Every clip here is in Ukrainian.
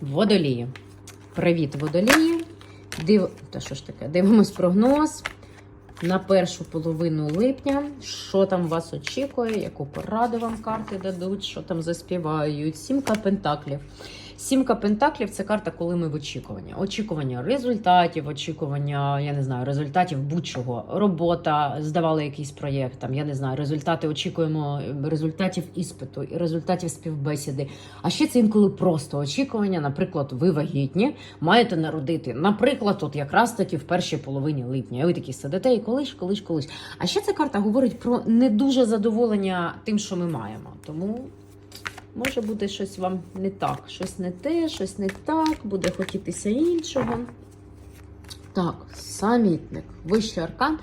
Водолії. Привіт, водолії. Див... Та що ж таке? Дивимось прогноз на першу половину липня. Що там вас очікує, яку пораду вам карти дадуть, що там заспівають. Сімка пентаклів. Сімка пентаклів це карта, коли ми в очікуванні. Очікування результатів, очікування, я не знаю, результатів будь-чого. Робота, здавали якийсь проєкт, там, я не знаю, результати очікуємо результатів іспиту і результатів співбесіди. А ще це інколи просто очікування. Наприклад, ви вагітні, маєте народити. Наприклад, от якраз таки в першій половині липня. І ви такі сидите і колись, колись, колись. А ще ця карта говорить про не дуже задоволення тим, що ми маємо. Тому. Може бути щось вам не так, щось не те, щось не так, буде хотітися іншого. Так, самітник, вищий аркан,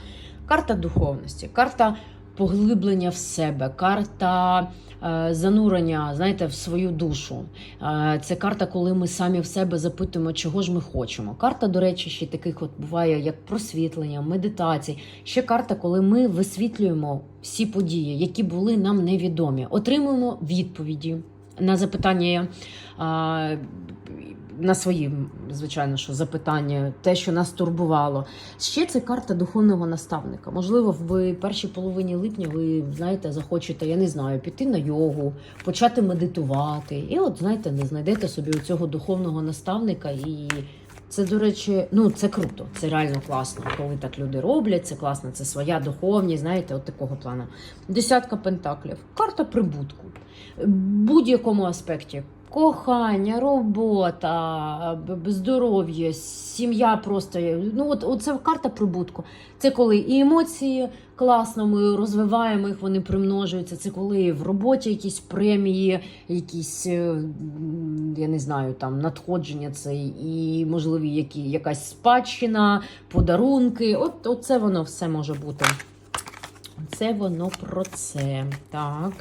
карта духовності, карта поглиблення в себе, карта е, занурення, знаєте, в свою душу. Е, це карта, коли ми самі в себе запитуємо, чого ж ми хочемо. Карта, до речі, ще таких от буває, як просвітлення, медитації. Ще карта, коли ми висвітлюємо всі події, які були нам невідомі, отримуємо відповіді на запитання. е, на свої, звичайно, що запитання, те, що нас турбувало. Ще це карта духовного наставника. Можливо, в першій половині липня ви знаєте, захочете, я не знаю, піти на йогу, почати медитувати. І от, знаєте, не знайдете собі цього духовного наставника. І це, до речі, ну це круто, це реально класно. Коли так люди роблять, це класно, це своя духовність, знаєте, от такого плану. Десятка пентаклів, карта прибутку. В будь-якому аспекті. Кохання, робота, здоров'я, сім'я просто. Ну, от, от це карта прибутку. Це коли і емоції класно, ми розвиваємо їх, вони примножуються. Це коли в роботі якісь премії, якісь, е, я не знаю, там надходження це і, можливі, які, якась спадщина, подарунки. От, от це воно все може бути. Це воно про це. Так.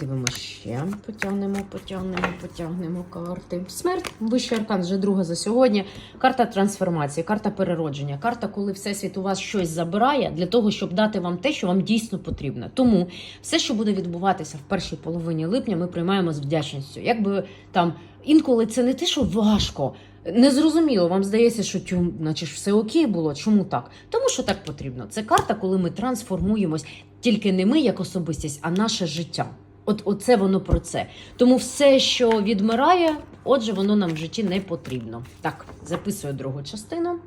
Дивимося ще. Потягнемо, потягнемо, потягнемо карти. Смерть, вищий аркан, вже друга за сьогодні. Карта трансформації, карта переродження, карта, коли Всесвіт у вас щось забирає для того, щоб дати вам те, що вам дійсно потрібно. Тому все, що буде відбуватися в першій половині липня, ми приймаємо з вдячністю. Якби там інколи це не те, що важко. Незрозуміло, вам здається, що тю, наче ж все окей було. Чому так? Тому що так потрібно. Це карта, коли ми трансформуємось тільки не ми як особистість, а наше життя. От оце воно про це. Тому все, що відмирає, отже, воно нам в житті не потрібно. Так, записую другу частину.